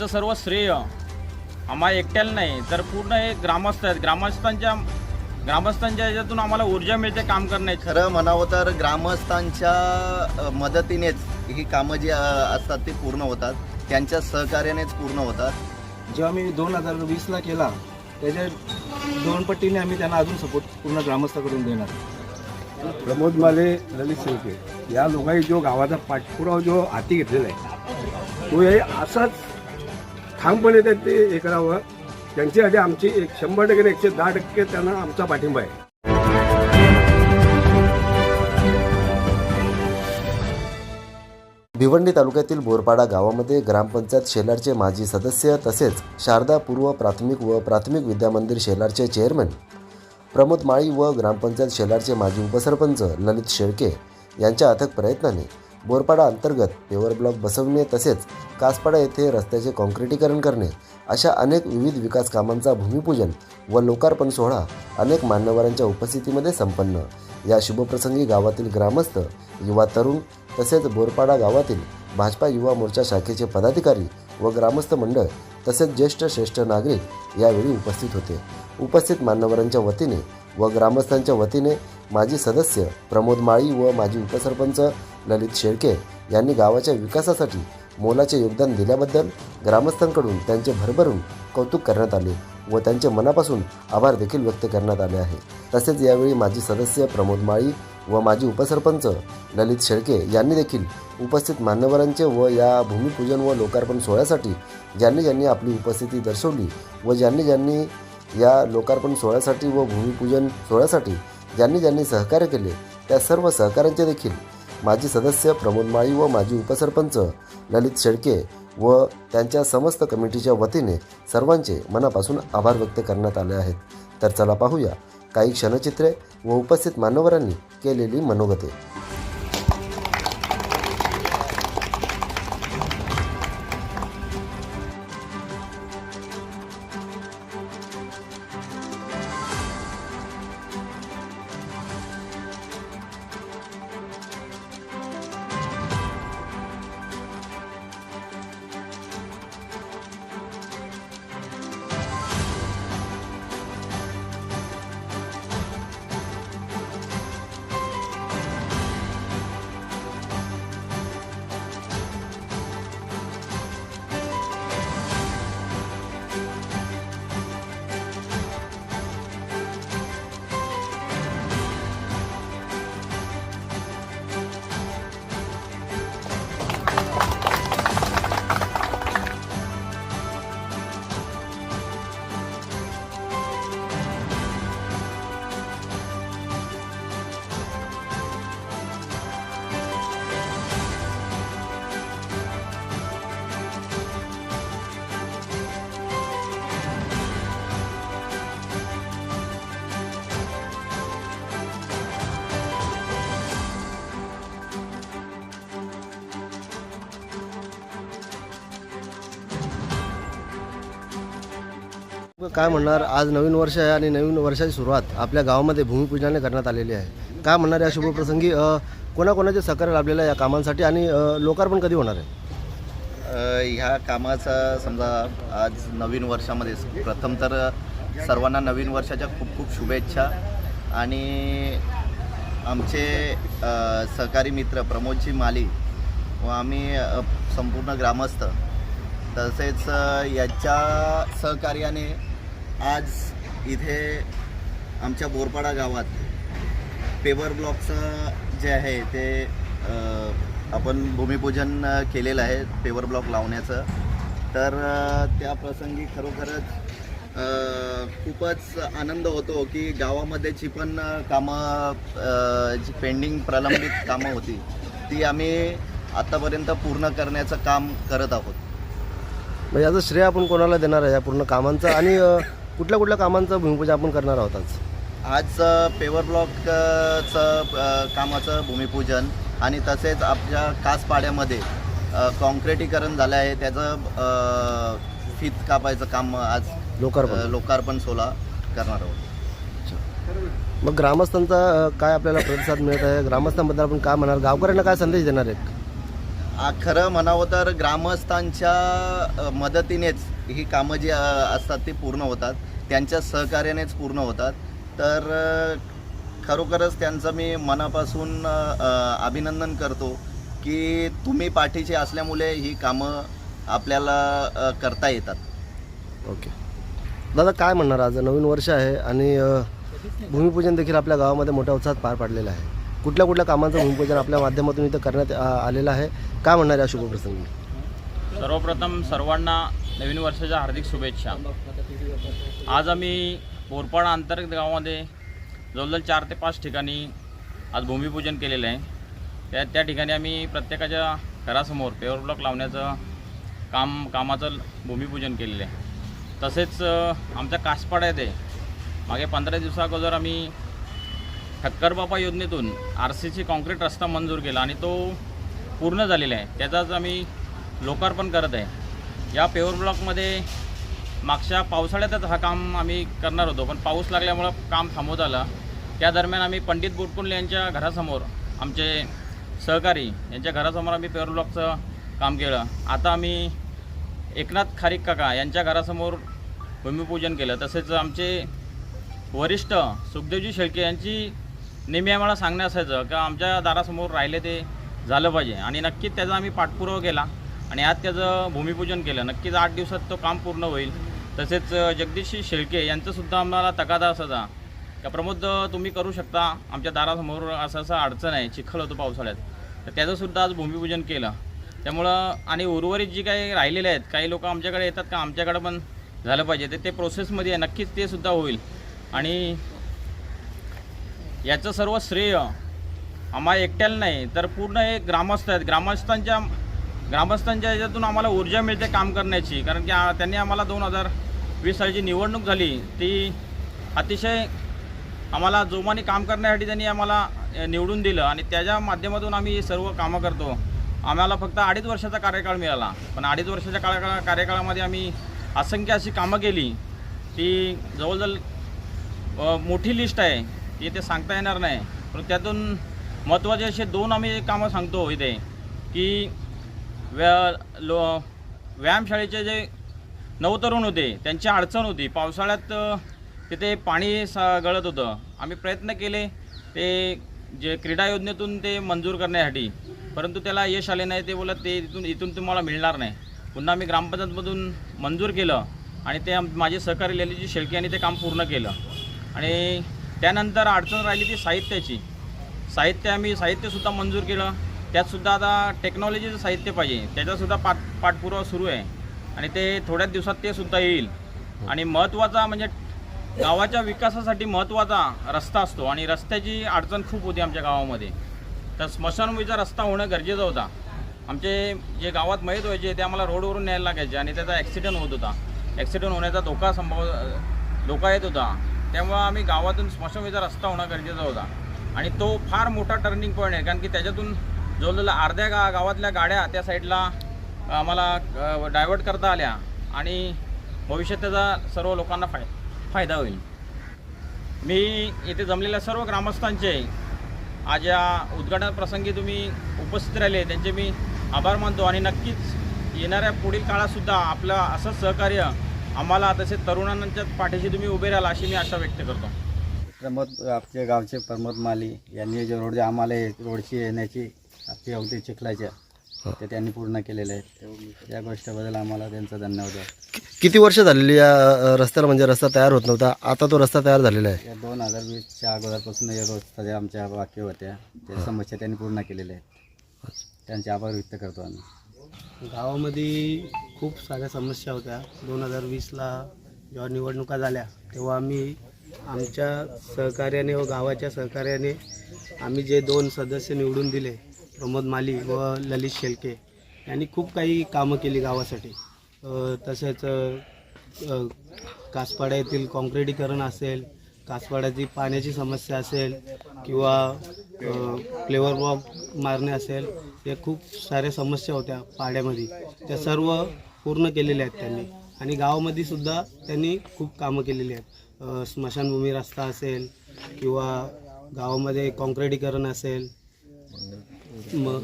याचं सर्व श्रेय आम्हाला एकट्याला नाही तर पूर्ण हे ग्रामस्थ आहेत. ग्रामस्थांच्या ग्रामस्थांच्या ह्याच्यातून आम्हाला ऊर्जा मिळते काम करण्याची. खरं म्हणावं तर ग्रामस्थांच्या मदतीनेच ही कामं जी असतात ती पूर्ण होतात. त्यांच्या सहकार्यानेच पूर्ण होतात. जेव्हा मी दोन हजार वीसला केला त्याच्या दोन पट्टीने आम्ही त्यांना अजून सपोर्ट पूर्ण ग्रामस्थाकडून देणार. प्रमोद माले ललित शेळके या लोकांनी जो गावाचा पाठपुरावा जो हाती घेतलेला आहे तो हे असाच ठामपणे ते ते हे करावं. त्यांच्यासाठी आमची एक शंभर टक्के एकशे दहा टक्के त्यांना आमचा पाठिंबा आहे. भिवंडी तालुक्यातील बोरपाडा गावामध्ये ग्रामपंचायत शेलारचे माजी सदस्य तसेच शारदा पूर्व प्राथमिक व प्राथमिक विद्यामंदिर शेलारचे चेअरमन प्रमोद माळी व ग्रामपंचायत शेलारचे माजी उपसरपंच ललित शेळके यांच्या अथक प्रयत्नाने बोरपाडा अंतर्गत पेवर ब्लॉक बसवणे तसेच कासपाडा येथे रस्त्याचे कॉन्क्रिटीकरण करणे अशा अनेक विविध विकास कामांचा भूमिपूजन व लोकार्पण सोहळा अनेक मान्यवरांच्या उपस्थितीमध्ये संपन्न. या शुभप्रसंगी गावातील ग्रामस्थ युवा तरुण तसेच बोरपाडा गावातील भाजपा युवा मोर्चा शाखेचे पदाधिकारी व ग्रामस्थ मंडळ तसेच ज्येष्ठ श्रेष्ठ नागरिक यावेळी उपस्थित होते. उपस्थित मान्यवरांच्या वतीने व ग्रामस्थांच्या वतीने माजी सदस्य प्रमोद माळी व माजी उपसरपंच ललित शेळके यांनी गावाच्या विकासासाठी मोलाचे योगदान दिल्याबद्दल ग्रामस्थांकडून त्यांचे भरभरून कौतुक करण्यात आले व त्यांचे मनापासून आभार देखील व्यक्त करण्यात आले आहे. तसेच यावेळी माजी सदस्य प्रमोद माळी व माजी उपसरपंच ललित शेळके यांनी देखील उपस्थित मान्यवरांचे व या भूमिपूजन व लोकार्पण सोहळ्यासाठी ज्यांनी ज्यांनी आपली उपस्थिती दर्शवली व ज्यांनी ज्यांनी या लोकार्पण सोहळ्यासाठी व भूमिपूजन सोहळ्यासाठी ज्यांनी ज्यांनी सहकार्य केले त्या सर्व सहकाऱ्यांचे देखील. माजी सदस्य प्रमोद माळी व माजी उपसरपंच ललित शेळके व त्यांच्या समस्त कमिटीच्या वतीने सर्वांचे मनापासून आभार व्यक्त करण्यात आले आहेत. तर चला पाहूया काही क्षणचित्रे व उपस्थित मान्यवरांनी केलेली मनोगते. काय म्हणणार? आज नवीन वर्ष आहे आणि नवीन वर्षाची सुरुवात आपल्या गावामध्ये भूमिपूजनाने करण्यात आलेली आहे. काय म्हणणार या शुभप्रसंगी कोणाकोणाचे सहकार्य लाभलेलं आहे या कामांसाठी आणि लोकार्पण कधी होणार आहे? ह्या कामाचा समजा आज नवीन वर्षामध्ये प्रथम तर सर्वांना नवीन वर्षाच्या खूप खूप शुभेच्छा आणि आमचे सहकारी मित्र प्रमोदजी माली व आम्ही संपूर्ण ग्रामस्थ तसेच याच्या सहकार्याने आज इथे आमच्या बोरपाडा गावात पेवर ब्लॉकचं जे आहे ते आपण भूमिपूजन केलेलं आहे पेवर ब्लॉक लावण्याचं. तर त्या प्रसंगी खरोखरच खूपच आनंद होतो की गावामध्ये जी पण कामं जी पेंडिंग प्रलंबित कामं होती ती आम्ही आत्तापर्यंत पूर्ण करण्याचं काम करत आहोत. म्हणजे याचं श्रेय आपण कोणाला देणार आहे? या पूर्ण कामांचं आणि कुठल्या कुठल्या कामांचं भूमिपूजन आपण करणार आहोत आज? आज पेवर ब्लॉकचं कामाचं भूमिपूजन आणि तसेच आपल्या कासपाड्यामध्ये कॉन्क्रिटीकरण झालं आहे त्याचं फीत कापायचं काम आज लोकार्पण. लोकार्पण सोला करणार आहोत. मग ग्रामस्थांचा काय आपल्याला प्रतिसाद मिळत आहे? ग्रामस्थांबद्दल आपण काय म्हणणार गावकऱ्यांना काय संदेश देणार आहे खरं म्हणावं तर ग्रामस्थांच्या मदतीनेच ही कामं जी असतात ती पूर्ण होतात. त्यांच्या सहकार्यानेच पूर्ण होतात. तर खरोखरच त्यांचं मी मनापासून अभिनंदन करतो की तुम्ही पाठीचे असल्यामुळे ही कामं आपल्याला करता येतात. ओके. दादा काय म्हणणार? आज नवीन वर्ष आहे आणि भूमिपूजन देखील आपल्या गावामध्ये मोठ्या उत्साहात पार पाडलेलं आहे. कुठल्या कुठल्या कामांचं भूमिपूजन आपल्या माध्यमातून इथं करण्यात आलेलं आहे? काय म्हणणार या शुभप्रसंगी सर्वप्रथम सर्वांना नवीन वर्षाच्या हार्दिक शुभेच्छा. आज आम्ही बोरपाडा अंतर्गत गावामध्ये जवळजवळ चार ते पाच ठिकाणी आज भूमिपूजन केलेलं आहे. त्या त्या ठिकाणी आम्ही प्रत्येकाच्या घरासमोर पेवर ब्लॉक लावण्याचं काम कामाचं भूमिपूजन केलेलं आहे. तसेच आमच्या कासपाडा येथे मागे पंधरा दिवसाअगोदर आम्ही ठक्करबापा योजनेतून आर सी सी कॉन्क्रीट रस्ता मंजूर केला आणि तो पूर्ण झालेला आहे. त्याचाच आम्ही लोकार्पण करत आहे. या पेवर ब्लॉकमध्ये मागच्या पावसाळ्यातच हा काम आम्ही करणार होतो. पण पाऊस लागल्यामुळं काम थांबवत आलं. त्या दरम्यान आम्ही पंडित बुटकुंडले यांच्या घरासमोर आमचे सहकारी यांच्या घरासमोर आम्ही पेवर ब्लॉकचं काम केलं. आता आम्ही एकनाथ खारीक काका यांच्या घरासमोर भूमिपूजन केलं. तसेच आमचे वरिष्ठ सुखदेवजी शेळके यांची नेहमी आम्हाला सांगणं असायचं का आमच्या दारासमोर राहिले ते झालं पाहिजे. आणि नक्कीच त्याचा आम्ही पाठपुरावा केला. आणि आज त्याचं भूमिपूजन केलं. नक्कीच आठ दिवसात तो काम पूर्ण होईल. तसेच जगदीश शेळके यांचंसुद्धा आम्हाला तगादा असायचा. का प्रमोद तुम्ही करू शकता. आमच्या दारासमोर असं असं अडचण आहे. चिखल होतं पावसाळ्यात. तर त्याचंसुद्धा आज भूमिपूजन केलं. त्यामुळं आणि उर्वरित जी काही राहिलेले आहेत काही लोक आमच्याकडे येतात का? आमच्याकडं पण झालं पाहिजे. ते ते प्रोसेसमध्ये आहे. नक्कीच ते सुद्धा होईल. आणि याचं सर्व श्रेय आम्हाला एकट्याला नाही तर पूर्ण हे ग्रामस्थ आहेत. ग्रामस्थांच्या ग्रामस्थांच्या याच्यातून आम्हाला ऊर्जा मिळते काम करण्याची. कारण की त्यांनी आम्हाला दोन हजार वीस सालची निवडणूक झाली. ती अतिशय आम्हाला जोमाने काम करण्यासाठी त्यांनी आम्हाला निवडून दिलं आणि त्याच्या माध्यमातून आम्ही हे सर्व कामं करतो. आम्हाला फक्त अडीच वर्षाचा कार्यकाळ मिळाला. पण अडीच वर्षाच्या काळा कार्यकाळामध्ये आम्ही असंख्य अशी कामं केली. ती जवळजवळ मोठी लिस्ट आहे. ती इथे सांगता येणार नाही. पण त्यातून महत्त्वाचे असे दोन आम्ही कामं सांगतो इथे की व्या लो व्यायामशाळेचे जे नवतरुण होते त्यांची अडचण होती. पावसाळ्यात तिथे पाणी स गळत होतं. आम्ही प्रयत्न केले ते जे क्रीडा योजनेतून ते मंजूर करण्यासाठी. परंतु त्याला यश आले नाही ते बोलत ते इथून इथून तुम्हाला मिळणार नाही. पुन्हा आम्ही ग्रामपंचायतमधून मंजूर केलं आणि ते माझे सहकारी लेलीजी शेळके यांनी ते काम पूर्ण केलं. आणि त्यानंतर अडचण राहिली ती साहित्याची. साहित्य आम्ही साहित्यसुद्धा मंजूर केलं. त्यातसुद्धा आता टेक्नॉलॉजीचं साहित्य पाहिजे. त्याचासुद्धा पाठ पाठपुरावा सुरू आहे. आणि ते थोड्याच दिवसात ते सुद्धा येईल. आणि महत्त्वाचा म्हणजे गावाच्या विकासासाठी महत्त्वाचा रस्ता असतो. आणि रस्त्याची अडचण खूप होती आमच्या गावामध्ये. तर स्मशानभूमीचा रस्ता होणं गरजेचं होता. आमचे जे गावात मयत व्हायचे ते आम्हाला रोडवरून न्यायला लागायचे. आणि त्याचा ॲक्सिडेंट होत होता. ॲक्सिडेंट होण्याचा धोका संभव धोका येत होता. तेव्हा आम्ही गावातून स्मशानभूमीचा रस्ता होणं गरजेचा होता. आणि तो फार मोठा टर्निंग पॉईंट आहे कारण की त्याच्यातून जवळजवळ अर्ध्या गा गावातल्या गाड्या त्या साईडला आम्हाला डायव्हर्ट करता आल्या आणि भविष्यात त्याचा सर्व लोकांना फाय फायदा होईल. मी इथे जमलेल्या सर्व ग्रामस्थांचे आज या उद्घाटनप्रसंगी तुम्ही उपस्थित राहिले त्यांचे मी आभार मानतो. आणि नक्कीच येणाऱ्या पुढील काळातसुद्धा आपलं असंच सहकार्य आम्हाला तसेच तरुणांच्या पाठीशी तुम्ही उभे राहाल अशी मी आशा व्यक्त करतो. प्रमोद आपल्या गावचे प्रमोद माली यांनी जे रोड आम्हाला रोडची येण्याची आपली होती चिखलाच्या ते त्यांनी पूर्ण केलेले आहेत. या गोष्टीबद्दल आम्हाला त्यांचा धन्यवाद आहे. किती वर्ष झालेली या रस्त्याला? म्हणजे रस्ता तयार होत नव्हता. आता तो रस्ता तयार झालेला आहे. या दोन हजार वीसच्या अगोदरपासून या रोजच्या ज्या आमच्या बाकी होत्या त्या समस्या त्यांनी पूर्ण केलेल्या आहेत. त्यांचे आभार व्यक्त करतो आम्ही. गावामध्ये खूप साऱ्या समस्या होत्या. दोन हजार वीसला जेव्हा निवडणुका झाल्या तेव्हा आम्ही आमच्या सहकार्याने व गावाच्या सहकार्याने आम्ही जे दोन सदस्य निवडून दिले प्रमोद माली व ललित शेलके यांनी खूप काही कामं केली गावासाठी. तसेच अ, कासपाडा येथील काँक्रिटीकरण असेल कासपाड्याची पाण्याची समस्या असेल किंवा फ्लेवर वॉक मारणे असेल हे खूप साऱ्या समस्या होत्या पाड्यामध्ये. त्या सर्व पूर्ण केलेले आहेत त्यांनी. आणि गावामध्ये सुद्धा त्यांनी खूप कामं केलेली आहेत. स्मशानभूमी रस्ता असेल किंवा गावामध्ये काँक्रिटीकरण असेल मग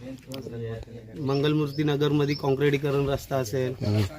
मंगलमूर्तीनगरमध्ये मंगलमूर्ती नगरमध्ये काँक्रिटीकरण रस्ता असेल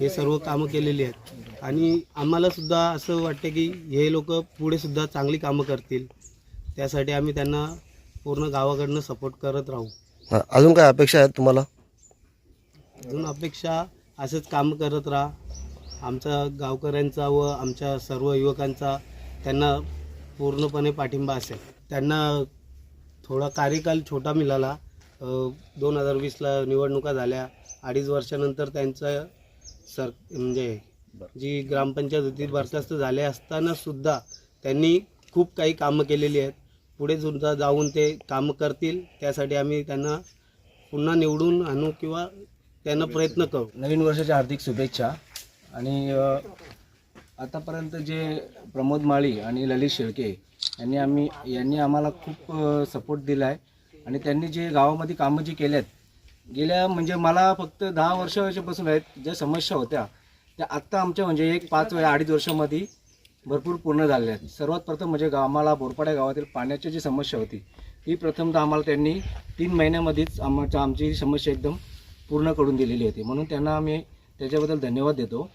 हे सर्व कामं केलेली आहेत. आणि आम्हाला सुद्धा असं वाटतं की हे लोक पुढे सुद्धा चांगली कामं करतील. त्यासाठी आम्ही त्यांना पूर्ण गावाकडनं सपोर्ट करत राहू. अजून काय अपेक्षा आहेत तुम्हाला? अजून अपेक्षा असंच काम करत राहा. आमचा गावकऱ्यांचा व आमच्या सर्व युवकांचा त्यांना पूर्णपणे पाठिंबा असेल. त्यांना थोडा कार्यकाल छोटा मिळाला. दोन हजार वीसला निवडणुका झाल्या. अडीच वर्षानंतर त्यांचं सर म्हणजे जी ग्रामपंचायत होती बरखास्त झाले असताना सुद्धा त्यांनी खूप काही कामं केलेली आहेत. पुढे सुद्धा जाऊन ते कामं करतील. त्यासाठी आम्ही त्यांना पुन्हा निवडून आणू किंवा त्यांना प्रयत्न करू. नवीन वर्षाच्या हार्दिक शुभेच्छा. आणि अ, आतापर्यंत जे प्रमोद माळी आणि ललित शेळके यांनी आम्ही यांनी आम्हाला खूप सपोर्ट दिला आहे आणि त्यांनी जे गावामध्ये कामं जी केल्यात गेल्या म्हणजे मला फक्त दहा वर्षापासून आहेत ज्या समस्या होत्या त्या आत्ता आमच्या म्हणजे एक पाच वेळा अडीच वर्षामध्ये भरपूर पूर्ण झालेल्या आहेत. सर्वात प्रथम म्हणजे गा आम्हाला बोरपाड्या गावातील पाण्याची जी समस्या होती ही प्रथमतः आम्हाला त्यांनी तीन महिन्यामध्येच आमच्या आमची समस्या एकदम पूर्ण करून दिलेली होती. म्हणून त्यांना आम्ही त्याच्याबद्दल धन्यवाद देतो.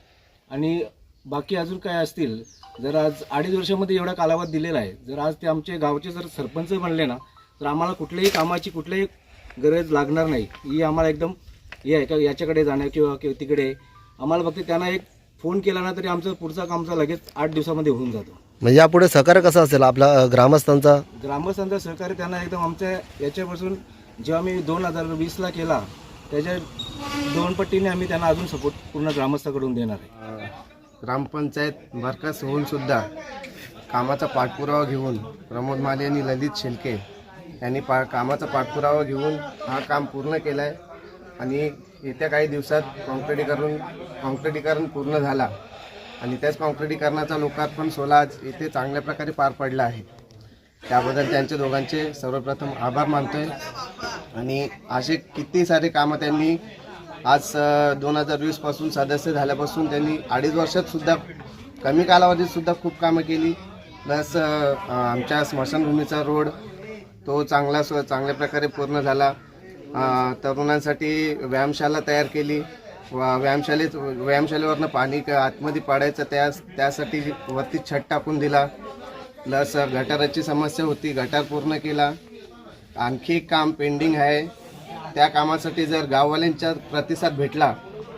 आणि बाकी अजून काय असतील जर आज अडीच वर्षामध्ये एवढा कालावधी दिलेला आहे जर आज ते आमचे गावचे जर सरपंच बनले ना तर आम्हाला कुठल्याही कामाची कुठल्याही गरज लागणार नाही. ही आम्हाला एकदम हे आहे का याच्याकडे जाणं किंवा किंवा तिकडे. आम्हाला फक्त त्यांना एक फोन केला ना तरी आमचं पुढचा कामचा लगेच आठ दिवसामध्ये होऊन जातो. म्हणजे यापुढे सहकार्य कसं असेल आपल्या अ, ग्रामस्थांचा? ग्रामस्थांचं सहकार्य त्यांना एकदम आमच्या याच्यापासून जेव्हा मी दोन हजार वीसला केला त्याच्या दोन पट्टीने आम्ही त्यांना अजून सपोर्ट पूर्ण ग्रामस्थाकडून देणार आहे. ग्रामपंचायत बरखास्त होऊन सुद्धा कामाचा पाठपुरावा घेऊन प्रमोद माले आणि ललित शेलके यांनी पा कामाचा पाठपुरावा घेऊन हा काम पूर्ण केला आहे आणि येत्या काही दिवसात कॉन्क्रिटीकरण कॉन्क्रिटीकरण पूर्ण झाला आणि त्याच कॉन्क्रिटीकरणाचा लोकार्पण सोहळा आज येथे चांगल्या प्रकारे पार पडला आहे. त्याबद्दल त्यांचे दोघांचे सर्वप्रथम आभार मानतोय. आणि असे किती सारे कामं त्यांनी आज दोन हजार वीसपासून सदस्य झाल्यापासून त्यांनी अडीच वर्षात सुद्धा कमी कालावधीत सुद्धा खूप कामं केली. प्लस आमच्या स्मशानभूमीचा रोड तो चांगला स्व चांगल्या प्रकारे पूर्ण झाला. तरुणांसाठी व्यायामशाला तयार केली. व व्यायामशालेवरनं पाणी आतमध्ये पडायचं त्या त्यासाठी वरती छत टाकून दिला. प्लस गटाराची समस्या होती गटार पूर्ण केला. आणखी काम पेंडिंग आहे. त्या कामासाठी जर गाववाल्यांचा प्रतिसाद भेटला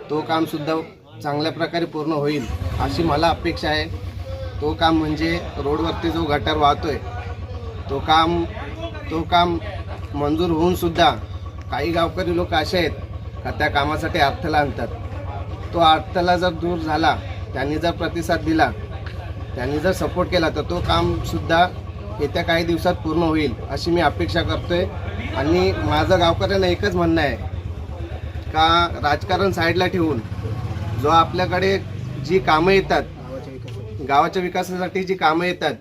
तो कामसुद्धा चांगल्या प्रकारे पूर्ण होईल अशी मला अपेक्षा आहे. तो काम म्हणजे रोडवरती जो गटार वाहतोय तो काम तो काम मंजूर होऊन सुद्धा काही गावकरी लोक असे आहेत का त्या कामासाठी अर्थला आणतात. तो अर्थला जर दूर झाला त्यांनी जर प्रतिसाद दिला त्यांनी जर सपोर्ट केला तर तो कामसुद्धा येत्या काही दिवसात पूर्ण होईल अशी मी अपेक्षा करतोय. आणि माझं गावकऱ्यांना एकच म्हणणं आहे का राजकारण साईडला ठेवून जो आपल्याकडे जी कामं येतात गावाच्या विकासासाठी जी कामं येतात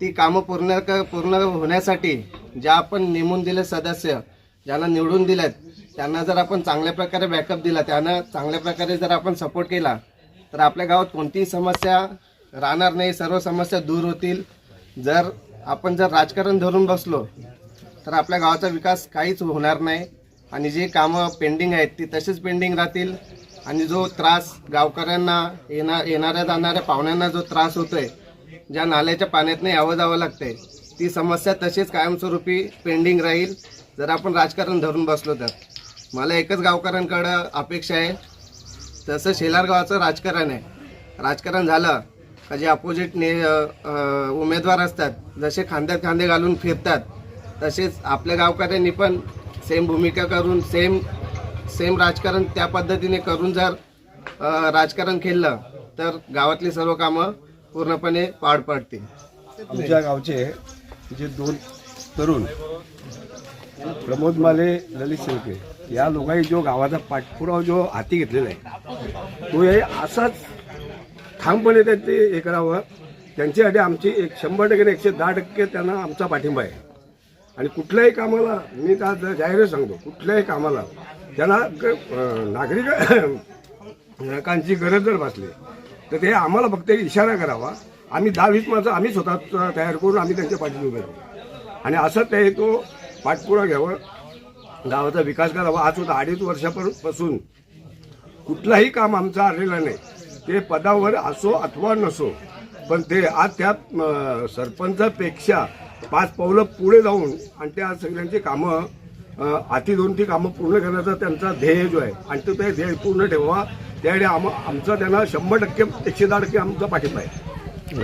ती कामं पूर्ण क पूर्ण होण्यासाठी ज्या आपण नेमून दिले सदस्य ज्यांना निवडून दिल्यात त्यांना जर आपण चांगल्या प्रकारे बॅकअप दिला त्यांना चांगल्या प्रकारे जर आपण सपोर्ट केला तर आपल्या गावात कोणतीही समस्या राहणार नाही सर्व समस्या दूर होतील. जर आपण जर राजकारण धरून बसलो तर आपल्या गावाचा विकास काहीच होणार नाही. आणि जे कामं पेंडिंग आहेत ती तशीच पेंडिंग राहतील. आणि जो त्रास गावकऱ्यांना येणा येणाऱ्या जाणाऱ्या पाहुण्यांना जो त्रास होतो आहे ज्या नाल्याच्या पाण्यातनं यावं जावं लागतंय ती समस्या तशीच कायमस्वरूपी पेंडिंग राहील. जर आपण राजकारण धरून बसलो तर. मला एकच गावकऱ्यांकडं अपेक्षा आहे. तसं शेलार गावाचं राजकारण आहे. राजकारण झालं जे अपोजिट ने उमेदवार असतात जसे खांद्यात खांदे घालून फिरतात तसेच आपल्या गावकऱ्यांनी पण सेम भूमिका करून सेम सेम राजकारण त्या पद्धतीने करून जर राजकारण खेळलं तर गावातली सर्व कामं पूर्णपणे पार पडतील. आमच्या गावचे जे दोन तरुण प्रमोद माले ललित शेळके या लोकांनी जो गावाचा पाठपुरावा जो हाती घेतलेला आहे तो हे असाच ठामपणे त्यांचे हे करावं. त्यांच्यासाठी आमची एक शंभर टक्के एकशे दहा टक्के त्यांना आमचा पाठिंबा आहे. आणि कुठल्याही कामाला मी त्या आज जाहीर सांगतो कुठल्याही कामाला त्यांना ग- नागरिकांची गरज जर भासली तर ते आम्हाला फक्त एक इशारा करावा. आम्ही दहा वीस माणसं आम्ही स्वतः तयार करून आम्ही त्यांच्या पाठीशी उभे राहू. आणि असं ते तो पाठपुरा घ्यावं. गावाचा विकास करावा. आज सुद्धा अडीच वर्षापासून कुठलाही काम आमचा आलेला नाही. ते पदावर असो अथवा नसो पण ते आज त्या सरपंचापेक्षा पाच पावलं पुढे जाऊन आणि त्या सगळ्यांची कामं हाती दोन ती कामं पूर्ण करण्याचा त्यांचा ध्येय जो आहे आणि तो ते ध्येय पूर्ण ठेवा त्यावेळी आम आमचा त्यांना शंभर टक्के एकशे दहा टक्के आमचा पाठिंबा आहे.